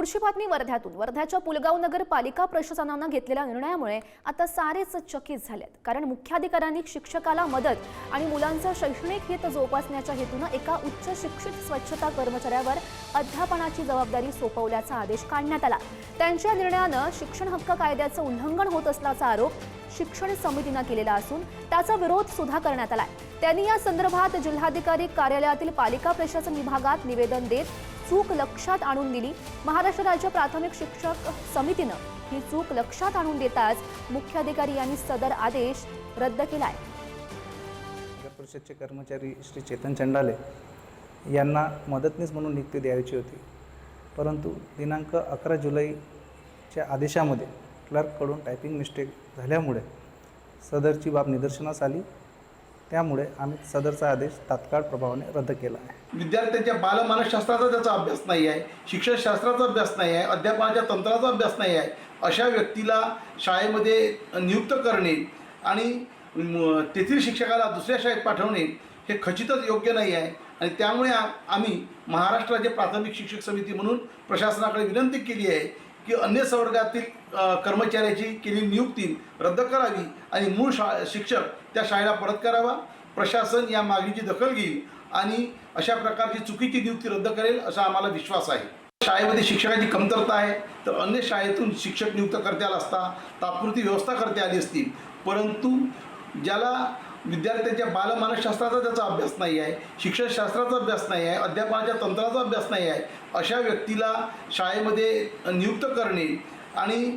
पुढची बातमी वर्ध्यातून. वर्ध्याच्या पुलगाव नगर पालिका प्रशासनानं घेतलेल्या निर्णयामुळे आता सारेच चकित झालेत. कारण मुख्याधिकाऱ्यांनी शिक्षकाला मदत आणि मुलांचं शैक्षणिक हित जोपासण्याच्या हेतूनं एका उच्च शिक्षित स्वच्छता कर्मचाऱ्यावर अध्यापनाची जबाबदारी सोपवल्याचा आदेश काढण्यात आला. त्यांच्या निर्णयानं शिक्षण हक्क कायद्याचं उल्लंघन होत असल्याचा आरोप शिक्षण समितीनं केलेला असून त्याचा विरोध सुद्धा करण्यात आलाय. त्यांनी या संदर्भात जिल्हाधिकारी कार्यालयातील पालिका प्रशासन विभागात निवेदन देत चूक लक्षात आणून दिली. महाराष्ट्र राज्य प्राथमिक शिक्षक समितीनं ही चूक लक्षात आणून देताच मुख्याधिकारी यांनी सदर आदेश रद्द केलाय. नगर परिषदचे कर्मचारी श्री चेतन चंडाले यांना मदतनीस म्हणून नियुक्ती द्यायची होती. परंतु दिनांक अकरा जुलैच्या आदेशामध्ये क्लर्ककडून टायपिंग मिस्टेक झाल्यामुळे सदरची बाब निदर्शनास आली. त्यामुळे आम्ही सदरचा आदेश तात्काळ प्रभावाने रद्द केला आहे. विद्यार्थ्यांच्या बालमानसशास्त्राचा त्याचा अभ्यास नाही आहे शिक्षणशास्त्राचा अभ्यास नाही आहे अध्यापनाच्या तंत्राचा अभ्यास नाही आहे अशा व्यक्तीला शाळेमध्ये नियुक्त करणे आणि तेथील शिक्षकाला दुसऱ्या शाळेत पाठवणे हे खचितच योग्य नाही आहे. आणि त्यामुळे आम्ही महाराष्ट्र राज्य प्राथमिक शिक्षक समिती म्हणून प्रशासनाकडे विनंती केली आहे की अन्य संवर्गातील कर्मचाऱ्याची केलेली नियुक्ती रद्द करावी आणि मूळ शा शिक्षक त्या शाळेला परत करावा प्रशासन या मागणीची दखल घेईल आणि अशा प्रकारची चुकीची नियुक्ती रद्द करेल असा आम्हाला विश्वास आहे. शाळेमध्ये शिक्षकाची कमतरता आहे तर अन्य शाळेतून शिक्षक नियुक्त करता आला असता तात्पुरती व्यवस्था करता आली असती. परंतु ज्याला विद्यार्थ्यांच्या बालमानसशास्त्राचा त्याचा अभ्यास नाही आहे शिक्षणशास्त्राचा अभ्यास नाही आहे अध्यापनाच्या तंत्राचा अभ्यास नाही आहे अशा व्यक्तीला शाळेमध्ये नियुक्त करणे आणि